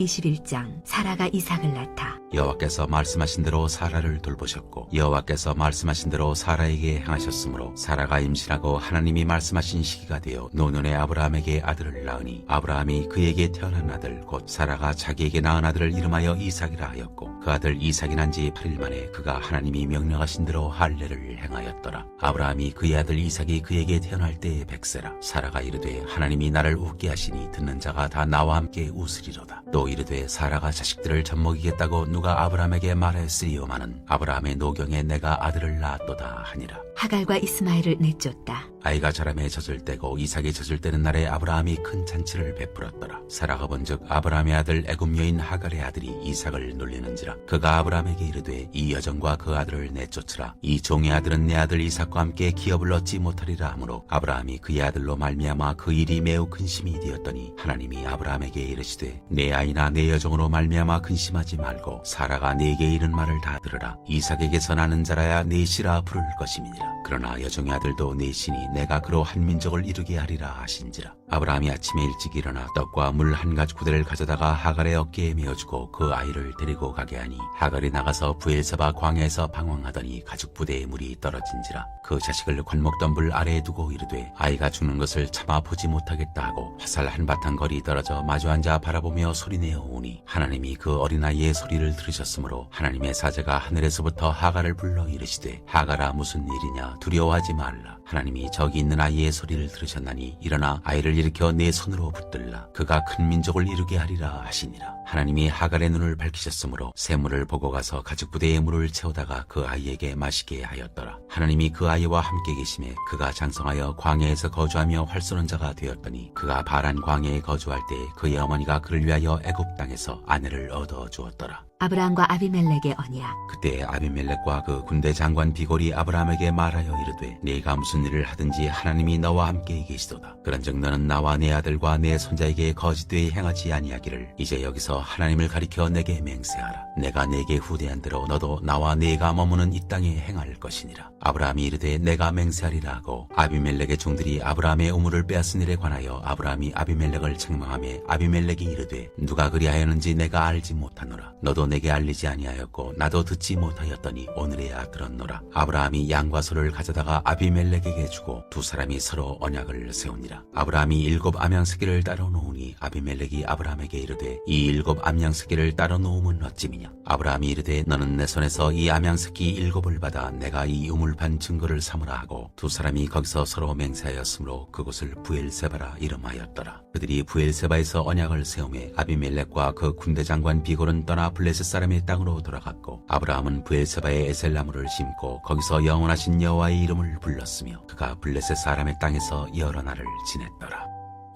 21장 사라가 이삭을 낳다. 여호와께서 말씀하신 대로 사라를 돌보셨고 여호와께서 말씀하신 대로 사라에게 행하셨으므로 사라가 임신하고 하나님이 말씀하신 시기가 되어 노년에 아브라함에게 아들을 낳으니 아브라함이 그에게 태어난 아들 곧 사라가 자기에게 낳은 아들을 이름하여 이삭이라 하였고 그 아들 이삭이 난 지 8일 만에 그가 하나님이 명령하신 대로 할례를 행하였더라. 아브라함이 그의 아들 이삭이 그에게 태어날 때에 백세라. 사라가 이르되 하나님이 나를 웃게 하시니 듣는 자가 다 나와 함께 웃으리로다. 또 이르되 사라가 자식들을 젖먹이겠다고 누가 아브라함에게 말하였으리오마는 아브라함의 노경에 내가 아들을 낳았도다 하니라 하갈과 이스마엘을 내쫓다. 아이가 자람에 젖을 때고 이삭이 젖을 때는 날에 아브라함이 큰 잔치를 베풀었더라. 사라가 본즉 아브라함의 아들 애굽 여인 하갈의 아들이 이삭을 놀리는지라. 그가 아브라함에게 이르되 이 여정과 그 아들을 내쫓으라. 이 종의 아들은 내 아들 이삭과 함께 기업을 얻지 못하리라 하므로 아브라함이 그의 아들로 말미암아 그 일이 매우 근심이 되었더니 하나님이 아브라함에게 이르시되 내 아이나 내 여종으로 말미암아 근심하지 말고 사라가 네게 이른 말을 다 들으라. 이삭에게서 나는 자라야 넷이라 부를 것임이니라. 그러나 여종의 아들도 넷이니 내가 그로 한 민족을 이루게 하리라 하신지라. 아브라함이 아침에 일찍 일어나 떡과 물 한 가지 구대를 가져다가 하갈의 어깨에 메어주고 그 아이를 데리고 가게 하니 하갈이 나가서 부엘세바 광야에서 방황하더니 가죽 부대에 물이 떨어진지라. 그 자식을 관목던 불 아래에 두고 이르되 아이가 죽는 것을 참아 보지 못하겠다 하고 화살 한바탕 거리 떨어져 마주 앉아 바라보며 소리내어 오니 하나님이 그 어린아이의 소리를 들으셨으므로 하나님의 사제가 하늘에서부터 하갈을 불러 이르시되 하갈아 무슨 일이냐 두려워하지 말라. 하나님이 저기 있는 아이의 소리를 들으셨나니 일어나 아이를 일으켜 내 손으로 붙들라. 그가 큰 민족을 이루게 하리라 하시니라. 하나님이 하갈의 눈을 밝히셨으므로 샘물을 보고 가서 가죽 부대에 물을 채우다가 그 아이에게 마시게 하였더라 하나님이 그 아이와 함께 계심에 그가 장성하여 광야에서 거주하며 활 쏘는 자가 되었더니 그가 바란 광야에 거주할 때 그의 어머니가 그를 위하여 애굽 땅에서 아내를 얻어 주었더라 아브라함과 아비멜렉의 언약. 그때 아비멜렉과 그 군대 장관 비골이 아브라함에게 말하여 이르되 네가 무슨 일을 하든지 하나님이 너와 함께 계시도다. 그런즉 너는 나와 내 아들과 내 손자에게 거짓되이 행하지 아니하기를 이제 여기서 하나님을 가리켜 내게 맹세하라. 내가 내게 후대한 대로 너도 나와 네가 머무는 이 땅에 행할 것이니라. 아브라함이 이르되 내가 맹세하리라 하고 아비멜렉의 종들이 아브라함의 우물을 빼앗은 일에 관하여 아브라함이 아비멜렉을 책망하며 아비멜렉이 이르되 누가 그리하였는지 내가 알지 못하노라. 너도 내게 알리지 아니하였고 나도 듣지 못하였더니 오늘에야 들었노라. 아브라함이 양과 소를 가져다가 아비멜렉에게 주고 두 사람이 서로 언약을 세우니라. 아브라함이 일곱 암양스기를 따로 놓으니 아비멜렉이 아브라함에게 이르되 이 일곱 암양스기를 따로 놓음은 어찌미냐. 아브라함이 이르되 너는 내 손에서 이 암양스기 일곱을 받아 내가 이 우물 판 증거를 삼으라 하고 두 사람이 거기서 서로 맹세하였으므로 그곳을 부엘세바라 이름하였더라. 그들이 부엘세바에서 언약을 세우매 아비멜렉과 그 군대 장관 비골은 떠나 블레셋 사람의 땅으로 돌아갔고 아브라함은 부엘세바에 에셀나무를 심고 거기서 영원하신 여호와의 이름을 불렀으며 그가 블레셋 사람의 땅에서 여러 날을 지냈더라.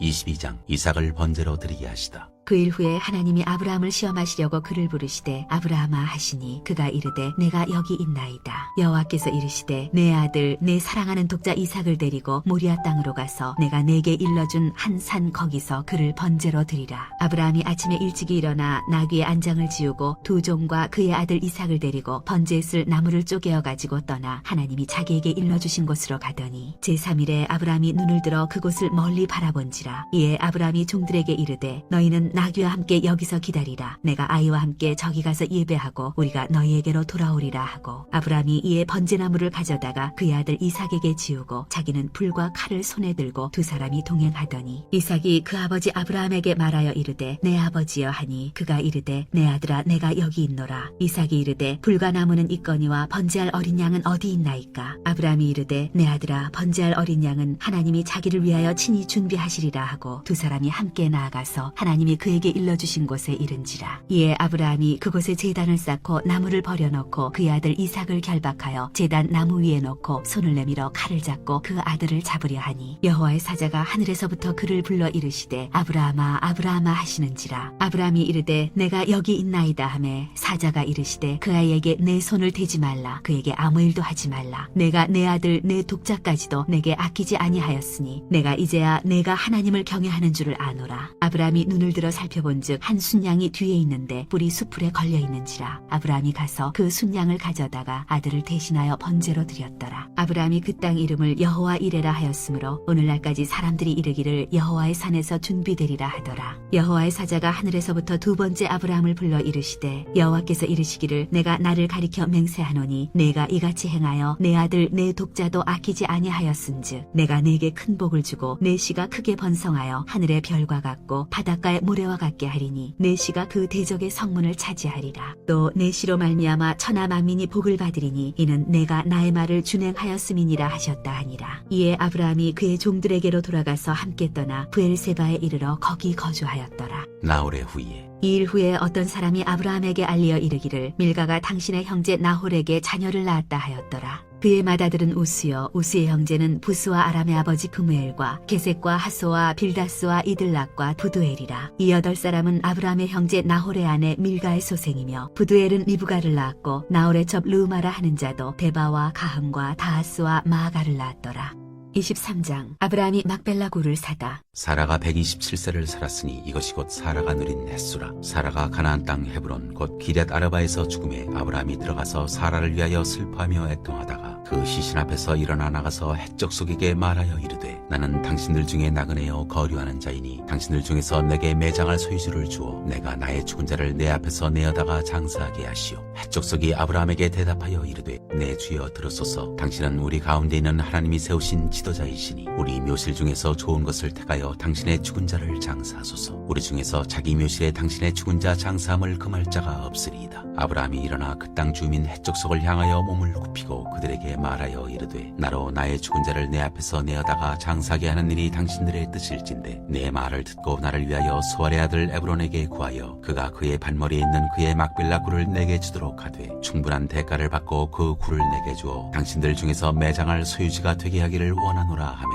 22장 이삭을 번제로 드리게 하시다. 그 일 후에 하나님이 아브라함을 시험하시려고 그를 부르시되 아브라함아 하시니 그가 이르되 내가 여기 있나이다. 여호와께서 이르시되 내 아들 내 사랑하는 독자 이삭을 데리고 모리아 땅으로 가서 내가 내게 일러준 한 산 거기서 그를 번제로 드리라. 아브라함이 아침에 일찍이 일어나 나귀의 안장을 지우고 두 종과 그의 아들 이삭을 데리고 번제에 쓸 나무를 쪼개어 가지고 떠나 하나님이 자기에게 일러주신 곳으로 가더니 제3일에 아브라함이 눈을 들어 그곳을 멀리 바라본지라 이에 아브라함이 종들에게 이르되 너희는 나귀와 함께 여기서 기다리라. 내가 아이와 함께 저기 가서 예배하고 우리가 너희에게로 돌아오리라 하고 아브라함이 이에 번제나무를 가져다가 그의 아들 이삭에게 지우고 자기는 불과 칼을 손에 들고 두 사람이 동행하더니 이삭이 그 아버지 아브라함에게 말하여 이르되 내 아버지여 하니 그가 이르되 내 아들아 내가 여기 있노라. 이삭이 이르되 불과 나무는 있거니와 번제할 어린 양은 어디 있나이까? 아브라함이 이르되 내 아들아 번제할 어린 양은 하나님이 자기를 위하여 친히 준비하시리라 하고 두 사람이 함께 나아가서 하나님이 그에게 일러주신 곳에 이른지라. 이에 아브라함이 그곳에 제단을 쌓고 나무를 버려놓고 그의 아들 이삭을 결박하여 제단 나무 위에 놓고 손을 내밀어 칼을 잡고 그 아들을 잡으려 하니 여호와의 사자가 하늘에서부터 그를 불러 이르시되 아브라함아 아브라함아 하시는지라. 아브라함이 이르되 내가 여기 있나이다 하매 사자가 이르시되 그 아이에게 내 손을 대지 말라. 그에게 아무 일도 하지 말라. 내가 내 아들 내 독자까지도 내게 아끼지 아니하였으니 내가 이제야 내가 하나님을 경외하는 줄을 아노라. 아브라함이 눈을 들어 살펴본즉 한 순양이 뒤에 있는데 뿔이 수풀에 걸려 있는지라 아브라함이 가서 그 순양을 가져다가 아들을 대신하여 번제로 드렸더라. 아브라함이 그 땅 이름을 여호와 이레라 하였으므로 오늘날까지 사람들이 이르기를 여호와의 산에서 준비되리라 하더라. 여호와의 사자가 하늘에서부터 두 번째 아브라함을 불러 이르시되 여호와께서 이르시기를 내가 나를 가리켜 맹세하노니 내가 이같이 행하여 내 아들 내 독자도 아끼지 아니하였은즉 내가 내게 큰 복을 주고 내 씨가 크게 번성하여 하늘의 별과 같고 바닷가의 모래 와 같게 하리니 내 씨가 그 대적의 성문을 차지하리라. 또내 씨로 말미암아 천하 만민이 복을 받으리니 이는 내가 나의 말을 준행하였음이니라 하셨다 하니라. 이에 아브라함이 그의 종들에게로 돌아가서 함께 떠나 부엘세바에 이르러 거기 거주하였더라. 나홀의 후에 이일 후에 어떤 사람이 아브라함에게 알리어 이르기를 밀가가 당신의 형제 나홀에게 자녀를 낳았다 하였더라. 그의 맏아들은 우스요 우스의 형제는 부스와 아람의 아버지 그무엘과 게셋과 하소와 빌다스와 이들락과 부두엘이라. 이 여덟 사람은 아브라함의 형제 나홀의 아내 밀가의 소생이며 부두엘은 리브가를 낳았고 나홀의 첩 루마라 하는 자도 데바와 가함과 다하스와 마아가를 낳았더라. 23장 아브라함이 막벨라 굴을 사다. 사라가 127세를 살았으니 이것이 곧 사라가 누린 횟수라 사라가 가나안 땅 헤브론 곧 기럇 아르바에서 죽음에 아브라함이 들어가서 사라를 위하여 슬퍼하며 애통하다가 그 시신 앞에서 일어나 나가서 해적 속에게 말하여 이르되 나는 당신들 중에 나그네여 거류하는 자이니 당신들 중에서 내게 매장할 소유주를 주어 내가 나의 죽은 자를 내 앞에서 내어다가 장사하게 하시오. 속이 아브라함에게 대답하여 이르되 내 주여 들었소서 당신은 우리 가운데 있는 하나님이 세우신 지도자이시니 우리 묘실 중에서 좋은 것을 택하여 당신의 죽은 자를 장사하소서. 우리 중에서 자기 묘실에 당신의 죽은 자 장사함을 금할 자가 없으리이다. 아브라함이 일어나 그 땅 주민 속을 향하여 몸을 굽히고 그들에게 말하여 이르되 나로 나의 죽은 자를 내 앞에서 내어다가 장 사하게 하는 일이 당신들의 뜻일진데 내 말을 듣고 나를 위하여 소알의 아들 에브론에게 구하여 그가 그의 반머리에 있는 그의 막빌라 굴을 내게 주도록 하되 충분한 대가를 받고 그 굴을 내게 주어 당신들 중에서 매장할 소유지가 되게 하기를 원하노라 하매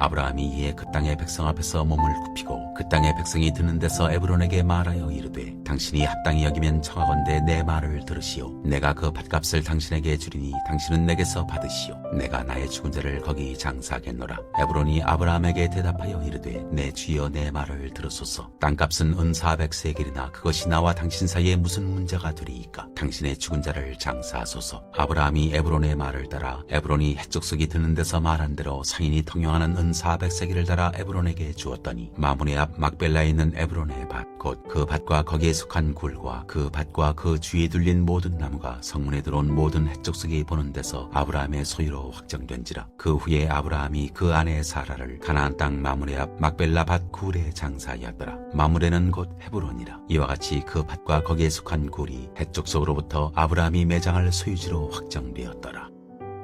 아브라함이 이에 그 땅의 백성 앞에서 몸을 굽히고 그 땅의 백성이 듣는 데서 에브론에게 말하여 이르되 당신이 합당히 여기면 청하건대 내 말을 들으시오. 내가 그 밭값을 당신에게 주리니 당신은 내게서 받으시오. 내가 나의 죽은 자를 거기 장사하겠노라. 에브론이 아브라함에게 대답하여 이르되 내 주여 내 말을 들으소서. 땅값은 은 400세겔이나 그것이 나와 당신 사이에 무슨 문제가 되리이까? 당신의 죽은 자를 장사하소서. 아브라함이 에브론의 말을 따라 에브론이 해적석이 드는 데서 말한 대로 상인이 통용하는 은 400세겔을 따라 에브론에게 주었더니 마문의 앞 막벨라에 있는 에브론의 밭 곧 그 밭과 거기에 속한 굴과 그 밭과 그 주위에 둘린 모든 나무가 성문에 들어온 모든 해적석이 보는 데서 아브라함의 소유로 확정된지라. 그 후에 아브라함이 그 아내 사라를 가나안 땅 마문의 앞 막벨라 밭 굴에 장사하였더라. 마물에는 곧 헤브론이라. 이와 같이 그 밭과 거기에 속한 굴이 해적석으로부터 아브라함이 매장할 소유지로 확정되었더라.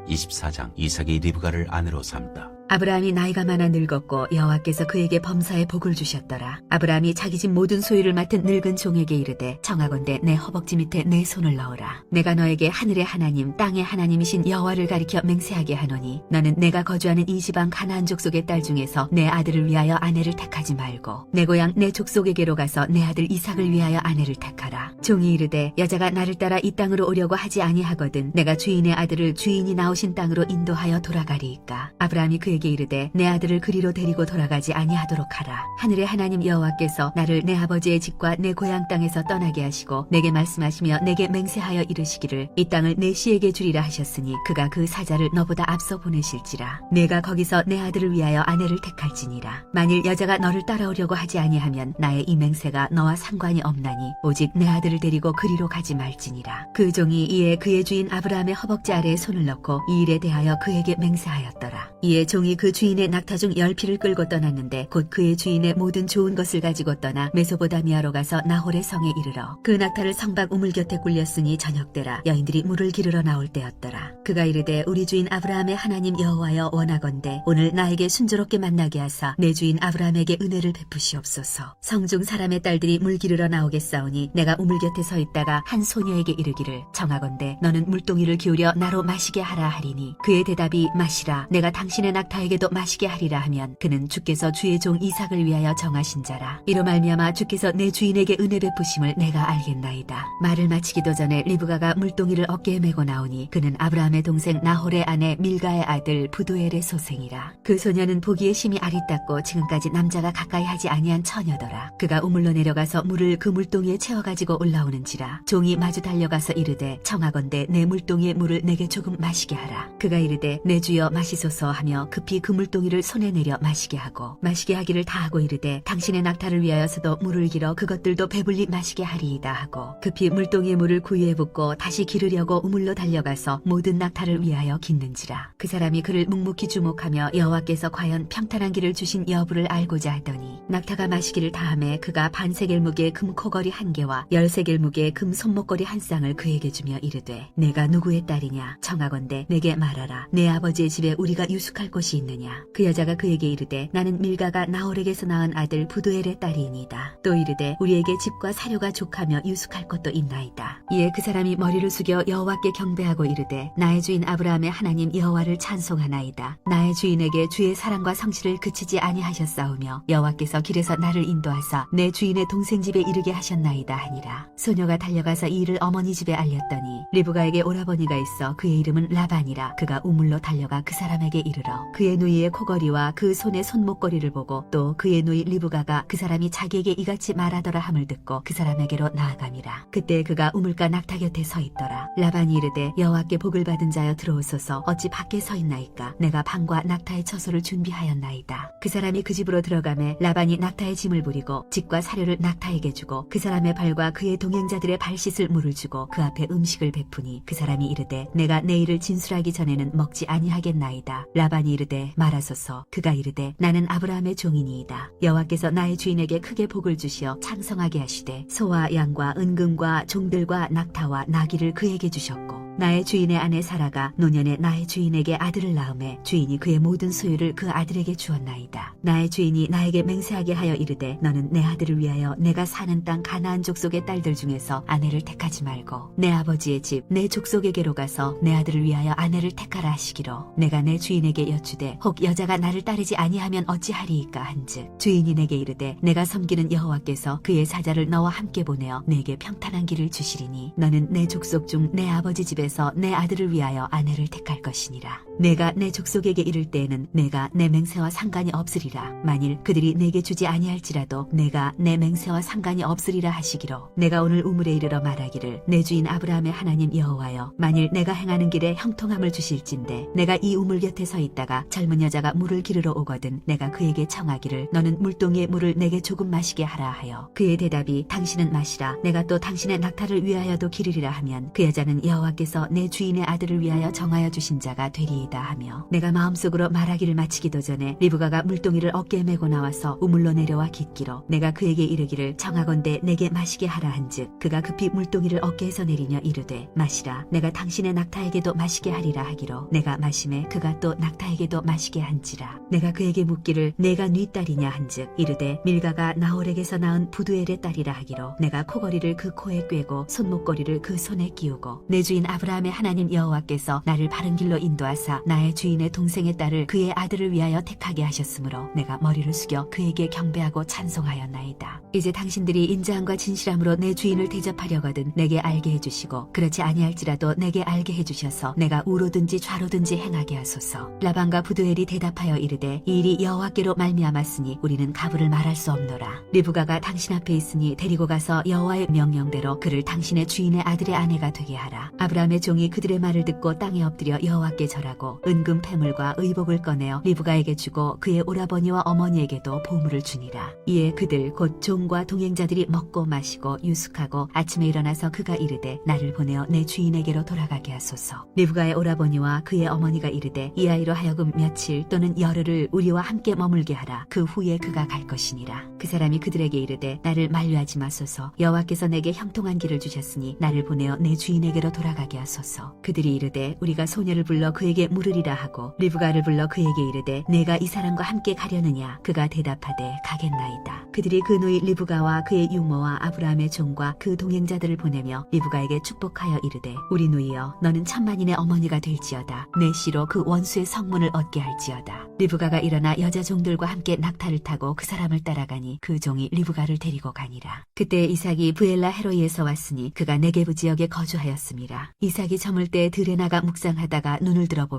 24장 이삭이 리브가를 아내로 삼다 아브라함이 나이가 많아 늙었고 여호와께서 그에게 범사에 복을 주셨더라. 아브라함이 자기 집 모든 소유를 맡은 늙은 종에게 이르되 청하건대 내 허벅지 밑에 내 손을 넣어라. 내가 너에게 하늘의 하나님 땅의 하나님이신 여호와를 가리켜 맹세하게 하노니 너는 내가 거주하는 이 지방 가나안 족속의 딸 중에서 내 아들을 위하여 아내를 택하지 말고 내 고향 내 족속에게로 가서 내 아들 이삭을 위하여 아내를 택하라. 종이 이르되 여자가 나를 따라 이 땅으로 오려고 하지 아니하거든 내가 주인의 아들을 주인이 나오신 땅으로 인도하여 돌아가리이까. 아브라함이 그에 게 이르되 내 아들을 그리로 데리고 돌아가지 아니하도록 하라. 하늘의 하나님 여호와께서 나를 내 아버지의 집과 내 고향 땅에서 떠나게 하시고 내게 말씀하시며 내게 맹세하여 이르시기를 이 땅을 내 씨에게 주리라 하셨으니 그가 그 사자를 너보다 앞서 보내실지라. 내가 거기서 내 아들을 위하여 아내를 택할지니라. 만일 여자가 너를 따라오려고 하지 아니하면 나의 이 맹세가 너와 상관이 없나니 오직 내 아들을 데리고 그리로 가지 말지니라. 그 종이 이에 그의 주인 아브라함의 허벅지 아래에 손을 넣고 이 일에 대하여 그에게 맹세하였더라. 이에 종이 그 주인의 낙타 중 열피를 끌고 떠났는데 곧 그의 주인의 모든 좋은 것을 가지고 떠나 메소보다미아로 가서 나홀의 성에 이르러 그 낙타를 성박 우물 곁에 굴렸으니 저녁때라 여인들이 물을 기르러 나올 때였더라. 그가 이르되 우리 주인 아브라함의 하나님 여호와여 원하건대 오늘 나에게 순조롭게 만나게 하사 내 주인 아브라함에게 은혜를 베푸시옵소서. 성중 사람의 딸들이 물 기르러 나오겠사오니 내가 우물 곁에 서 있다가 한 소녀에게 이르기를 청하건대 너는 물동이를 기울여 나로 마시게 하라 하리니 그의 대답이 마시라 내가 당신의 낙타 낙타에게도 마시게 하리라 하면 그는 주께서 주의 종 이삭을 위하여 정하신 자라. 이로 말미암아 주께서 내 주인에게 은혜 베푸심을 내가 알겠나이다. 말을 마치기도 전에 리브가가 물동이를 어깨에 메고 나오니 그는 아브라함의 동생 나홀의 아내 밀가의 아들 부두엘의 소생이라. 그 소녀는 보기에 심히 아리따고 지금까지 남자가 가까이 하지 아니한 처녀더라. 그가 우물로 내려가서 물을 그 물동이에 채워가지고 올라오는지라. 종이 마주 달려가서 이르되 청하건대 내 물동이의 물을 내게 조금 마시게 하라. 그가 이르되 내 주여 마시소서 하며 급히 그 물동이를 손에 내려 마시게 하고 마시게 하기를 다하고 이르되 당신의 낙타를 위하여서도 물을 길어 그것들도 배불리 마시게 하리이다 하고 급히 물동이의 물을 구유에 붓고 다시 기르려고 우물로 달려가서 모든 낙타를 위하여 깃는지라. 그 사람이 그를 묵묵히 주목하며 여호와께서 과연 평탄한 길을 주신 여부를 알고자 하더니 낙타가 마시기를 다함에 그가 반세겔 무게의 금 코걸이 한 개와 열세겔 무게의 금 손목걸이 한 쌍을 그에게 주며 이르되 내가 누구의 딸이냐? 청하건대 내게 말하라. 내 아버지의 집에 우리가 유숙할 곳이 있느냐? 그 여자가 그에게 이르되 나는 밀가가 나홀에게서 낳은 아들 부두엘의 딸이니이다. 또 이르되 우리에게 집과 사료가 족하며 유숙할 것도 있나이다. 이에 그 사람이 머리를 숙여 여호와께 경배하고 이르되 나의 주인 아브라함의 하나님 여호와를 찬송하나이다. 나의 주인에게 주의 사랑과 성실을 그치지 아니하셨사오며 여호와께서 길에서 나를 인도하사 내 주인의 동생 집에 이르게 하셨나이다 하니라. 소녀가 달려가서 이 일을 어머니 집에 알렸더니 리브가에게 오라버니가 있어 그의 이름은 라반이라. 그가 우물로 달려가 그 사람에게 이르러 그의 누이의 코걸이와 그 손의 손목걸이를 보고 또 그의 누이 리브가가 그 사람이 자기에게 이같이 말하더라 함을 듣고 그 사람에게로 나아감이라. 그때 그가 우물가 낙타 곁에 서 있더라. 라반이 이르되 여호와께 복을 받은 자여 들어오소서. 어찌 밖에 서 있나이까? 내가 방과 낙타의 처소를 준비하였나이다. 그 사람이 그 집으로 들어가매 라반이 낙타의 짐을 부리고 집과 사료를 낙타에게 주고 그 사람의 발과 그의 동행자들의 발 씻을 물을 주고 그 앞에 음식을 베푸니 그 사람이 이르되 내가 내일을 진술하기 전에는 먹지 아니하겠나이다. 라반이 이르되 말하소서. 그가 이르되 나는 아브라함의 종이니이다. 여호와께서 나의 주인에게 크게 복을 주시어 창성하게 하시되 소와 양과 은금과 종들과 낙타와 나귀를 그에게 주셨고 나의 주인의 아내 사라가 노년에 나의 주인에게 아들을 낳음에 주인이 그의 모든 소유를 그 아들에게 주었나이다. 나의 주인이 나에게 맹세하게 하여 이르되 너는 내 아들을 위하여 내가 사는 땅 가나안 족속의 딸들 중에서 아내를 택하지 말고 내 아버지의 집 내 족속에게로 가서 내 아들을 위하여 아내를 택하라 하시기로 내가 내 주인에게 여쭈되 혹 여자가 나를 따르지 아니하면 어찌하리이까 한즉 주인이 내게 이르되 내가 섬기는 여호와께서 그의 사자를 너와 함께 보내어 내게 평탄한 길을 주시리니 너는 내 족속 중 내 아버지 집에 서 내 아들을 위하여 아내를 택할 것이니라 내가 내 족속에게 이를 때에는 내가 내 맹세와 상관이 없으리라. 만일 그들이 내게 주지 아니할지라도 내가 내 맹세와 상관이 없으리라 하시기로. 내가 오늘 우물에 이르러 말하기를 내 주인 아브라함의 하나님 여호와여 만일 내가 행하는 길에 형통함을 주실진데 내가 이 우물 곁에 서 있다가 젊은 여자가 물을 기르러 오거든 내가 그에게 청하기를 너는 물동이의 물을 내게 조금 마시게 하라 하여. 그의 대답이 당신은 마시라. 내가 또 당신의 낙타를 위하여도 기르리라 하면 그 여자는 여호와께서 내 주인의 아들을 위하여 정하여 주신 자가 되리이다 하며 내가 마음속으로 말하기를 마치기도 전에 리브가가 물동이를 어깨에 메고 나와서 우물로 내려와 깃기로 내가 그에게 이르기를 청하건대 내게 마시게 하라 한즉 그가 급히 물동이를 어깨에서 내리며 이르되 마시라 내가 당신의 낙타에게도 마시게 하리라 하기로 내가 마심에 그가 또 낙타에게도 마시게 한지라 내가 그에게 묻기를 내가 네 딸이냐 한즉 이르되 밀가가 나홀에게서 낳은 부두엘의 딸이라 하기로 내가 코걸이를 그 코에 꿰고 손목걸이를 그 손에 끼우고 내 주인 아브라함의 하나님 여호와께서 나를 바른 길로 인도하사 나의 주인의 동생의 딸을 그의 아들을 위하여 택하게 하셨으므로 내가 머리를 숙여 그에게 경배하고 찬송하였나이다. 이제 당신들이 인자함과 진실함으로 내 주인을 대접하려거든 내게 알게 해주시고 그렇지 아니할지라도 내게 알게 해주셔서 내가 우로든지 좌로든지 행하게 하소서. 라반과 부두엘이 대답하여 이르되 이 일이 여호와께로 말미암았으니 우리는 가부를 말할 수 없노라. 리브가가 당신 앞에 있으니 데리고 가서 여호와의 명령대로 그를 당신의 주인의 아들의 아내가 되게 하라. 아브라함의 종이 그들의 말을 듣고 땅에 엎드려 여호와께 절하고 은금 패물과 의복을 꺼내어 리브가에게 주고 그의 오라버니와 어머니에게도 보물을 주니라. 이에 그들 곧 종과 동행자들이 먹고 마시고 유숙하고 아침에 일어나서 그가 이르되 나를 보내어 내 주인에게로 돌아가게 하소서. 리브가의 오라버니와 그의 어머니가 이르되 이 아이로 하여금 며칠 또는 열흘을 우리와 함께 머물게 하라. 그 후에 그가 갈 것이니라. 그 사람이 그들에게 이르되 나를 만류하지 마소서. 여호와께서 내게 형통한 길을 주셨으니 나를 보내어 내 주인에게로 돌아가게 하소서. 그들이 이르되 우리가 소녀를 불러 그에게 물으리라 하고 리브가를 불러 그에게 이르되 내가 이 사람과 함께 가려느냐? 그가 대답하되 가겠나이다. 그들이 그 누이 리브가와 그의 유모와 아브라함의 종과 그 동행자들을 보내며 리브가에게 축복하여 이르되 우리 누이여 너는 천만인의 어머니가 될지어다. 내 씨로 그 원수의 성문을 얻게 할지어다. 리브가가 일어나 여자 종들과 함께 낙타를 타고 그 사람을 따라가니 그 종이 리브가를 데리고 가니라. 그때 이삭이 부엘라 헤로이에서 왔으니 그가 네게부 지역에 거주하였습니다. 이삭이 저물 때 들에 나가 묵상하다가 눈을 들어보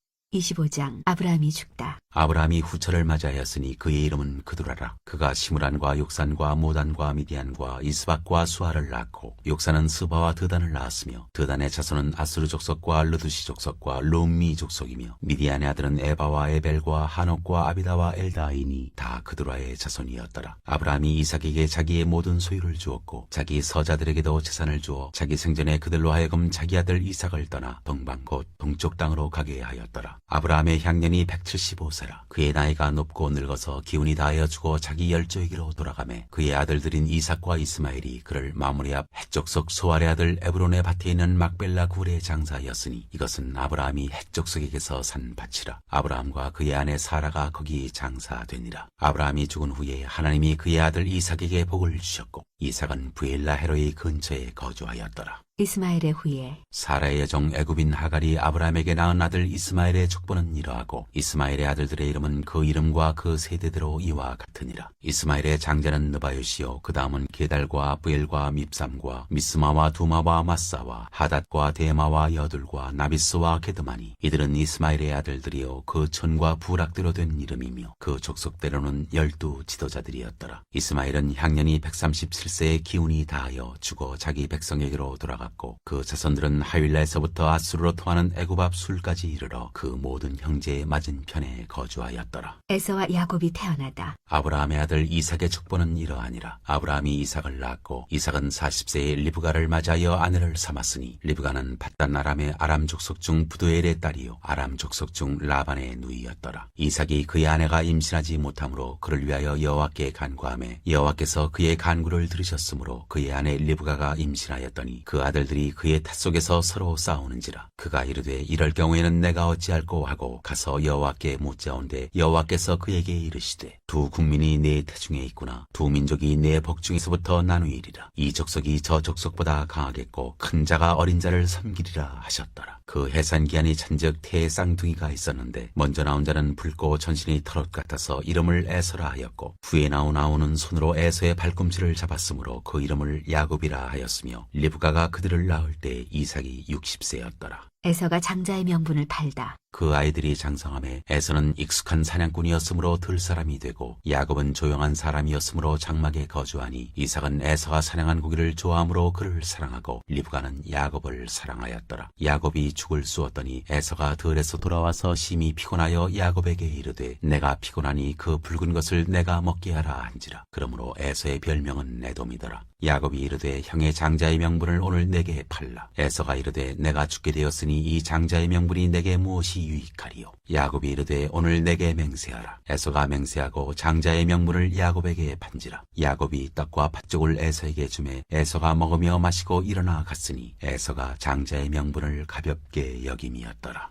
25장 아브라함이 죽다. 아브라함이 후처를 맞이하였으니 그의 이름은 그두라라. 그가 시므란과 욕산과 모단과 미디안과 이스박과 수아를 낳고 욕산은 스바와 드단을 낳았으며 드단의 자손은 아스루 족속과 르두시 족속과 룸미 족속이며 미디안의 아들은 에바와 에벨과 한옥과 아비다와 엘다이니 다 그두라의 자손이었더라. 아브라함이 이삭에게 자기의 모든 소유를 주었고 자기 서자들에게도 재산을 주어 자기 생전에 그들로 하여금 자기 아들 이삭을 떠나 동방 곧 동쪽 땅으로 가게 하였더라. 아브라함의 향년이 175세라. 그의 나이가 높고 늙어서 기운이 다하여 죽어 자기 열조에게로 돌아가매 그의 아들들인 이삭과 이스마엘이 그를 마무리 앞 핵족속 소알의 아들 에브론의 밭에 있는 막벨라 굴의 장사였으니 이것은 아브라함이 핵족속에게서 산 밭이라. 아브라함과 그의 아내 사라가 거기 장사되니라. 아브라함이 죽은 후에 하나님이 그의 아들 이삭에게 복을 주셨고 이삭은 부엘라 헤로의 근처에 거주하였더라. 이스마엘의 후예 사라의 여종 애굽인 하갈이 아브라함에게 낳은 아들 이스마엘의 족보는 이러하고 이스마엘의 아들들의 이름은 그 이름과 그 세대대로 이와 같으니라. 이스마엘의 장자는 느바요시요 그 다음은 게달과 부엘과 밉삼과 미스마와 두마와 마사와 하닷과 데마와 여둘과 나비스와 게드마니 이들은 이스마엘의 아들들이요 그 촌과 부락대로 된 이름이며 그 족속대로는 열두 지도자들이었더라. 이스마엘은 향년이 137 세의 기운이 다하여 죽어 자기 백성에게로 돌아갔고 그 자손들은 하윌라에서부터 아수르로 통하는 애굽 앞 술까지 이르러 그 모든 형제의 맞은편에 거주하였더라. 에서와 야곱이 태어나다. 아브라함의 아들 이삭의 축보는 이러하니라. 아브라함이 이삭을 낳았고 이삭은 40세에 리브가를 맞이하여 아내를 삼았으니 리브가는 바단 아람의 아람 족속 중 부두엘의 딸이요 아람 족속 중 라반의 누이였더라. 이삭이 그의 아내가 임신하지 못하므로 그를 위하여 여호와께 간구하매 여호와께서 그의 간구를 들으 셨으므로 그의 아내 리브가가 임신하였더니 그 아들들이 그의 탓 속에서 서로 싸우는지라. 그가 이르되 이럴 경우에는 내가 어찌할꼬 하고 가서 여호와께 묻자온데 여호와께서 그에게 이르시되 두 국민이 내 태중에 있구나. 두 민족이 내 복중에서부터 나누이리라. 이 족속이 저 족속보다 강하겠고 큰 자가 어린 자를 섬기리라 하셨더라. 그 해산 기한이 찬즉 태의 쌍둥이가 있었는데 먼저 나온 자는 붉고 전신이 털옷 같아서 이름을 에서라 하였고 후에 나온 아우는 손으로 에서의 발꿈치를 잡았으므로 그 이름을 야곱이라 하였으며 리브가가 그들을 낳을 때 이삭이 60세였더라 에서가 장자의 명분을 팔다. 그 아이들이 장성함에 에서는 익숙한 사냥꾼이었으므로 들 사람이 되고 야곱은 조용한 사람이었으므로 장막에 거주하니 이삭은 에서가 사냥한 고기를 좋아하므로 그를 사랑하고 리브가는 야곱을 사랑하였더라. 야곱이 죽을 쑤었더니 에서가 들에서 돌아와서 심히 피곤하여 야곱에게 이르되 내가 피곤하니 그 붉은 것을 내가 먹게 하라 한지라. 그러므로 에서의 별명은 에돔이더라. 야곱이 이르되 형의 장자의 명분을 오늘 내게 팔라. 에서가 이르되 내가 죽게 되었으 니 이 장자의 명분이 내게 무엇이 유익하리요? 야곱이 이르되 오늘 내게 맹세하라. 에서가 맹세하고 장자의 명분을 야곱에게 판지라. 야곱이 떡과 팥죽을 에서에게 주매 에서가 먹으며 마시고 일어나 갔으니 에서가 장자의 명분을 가볍게 여김이었더라